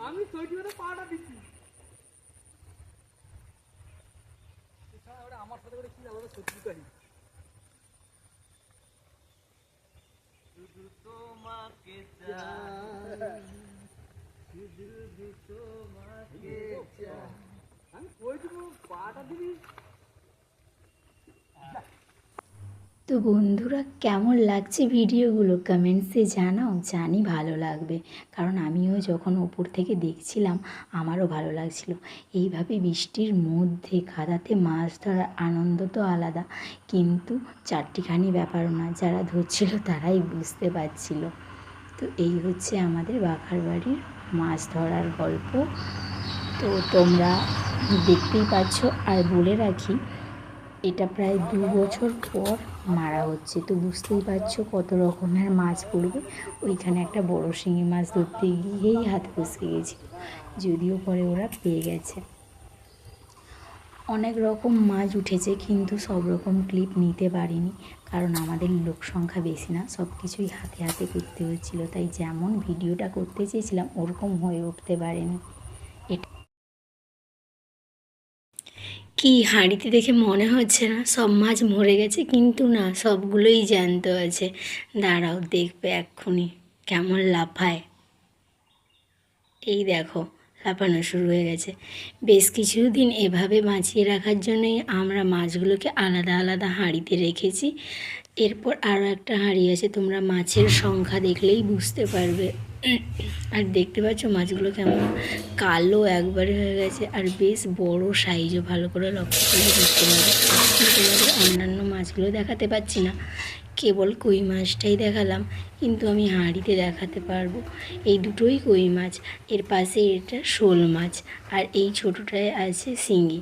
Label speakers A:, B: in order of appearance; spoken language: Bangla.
A: আমি করে পাটা দিচ্ছি। আমার সাথে করে কি আলাদা সত্যি করি
B: শুধু তোমাকে চাই শুধু তোমাকে চাই
A: আমি কই দিব পাটা দিবি
C: তো বন্ধুরা, কেমন লাগছে ভিডিওগুলো? কমেন্টসে জানাও, জানি ভালো লাগবে। কারণ আমিও যখন ওপর থেকে দেখছিলাম, আমারও ভালো লাগছিল। এইভাবে বৃষ্টির মধ্যে খাদাতে মাছ ধরার আনন্দ তো আলাদা। কিন্তু চারটিখানি ব্যাপারও না, যারা ধরছিল তারাই বুঝতে পারছিল। তো এই হচ্ছে আমাদের বাখার বাড়ির মাছ ধরার গল্প। তো তোমরা দেখতেই পাচ্ছ, আর বলে রাখি এটা প্রায় দু বছর পর মারা হচ্ছে। তো বুঝতেই পারছ কত রকমের মাছ পড়বে। ওইখানে একটা বড় শিঙি মাছ ধরতে গিয়েই হাত ফসকে গেছিল, যদিও পরে ওরা পেয়ে গেছে। অনেক রকম মাছ উঠেছে, কিন্তু সব রকম ক্লিপ নিতে পারিনি, কারণ আমাদের লোক সংখ্যা বেশি না সব কিছুই হাতে হাতে করতে হচ্ছিল, তাই যেমন ভিডিওটা করতে চেয়েছিলাম, ওরকম হয়ে উঠতে পারেনি। এটা কি হাঁড়িতে দেখে মনে হচ্ছে না? সব মাছ মরে গেছে, কিন্তু না, সবগুলোই জ্যান্ত আছে। দাঁড়াও, দেখবে এক্ষুনি কেমন লাফায়। এই দেখো, লাফানো শুরু হয়ে গেছে। বেশ কিছুদিন এভাবে বাঁচিয়ে রাখার জন্যই আমরা মাছগুলোকে আলাদা আলাদা হাঁড়িতে রেখেছি। এরপর আরও একটা হাঁড়ি আছে, তোমরা মাছের সংখ্যা দেখলেই বুঝতে পারবে। আর দেখতে পাচ্ছ মাছগুলো কেমন কালো একবারে হয়ে গেছে, আর বেশ বড় সাইজও ভালো করে লক্ষ্য করে দেখতে পাবে তোমাদের অন্যান্য মাছগুলো দেখাতে পাচ্ছি না, কেবল কই মাছটাই দেখালাম, কিন্তু আমি হাঁড়িতে দেখাতে পারব। এই দুটোই কই মাছ, এর পাশে এটা শোল মাছ, আর এই ছোটোটায় আছে শিঙি।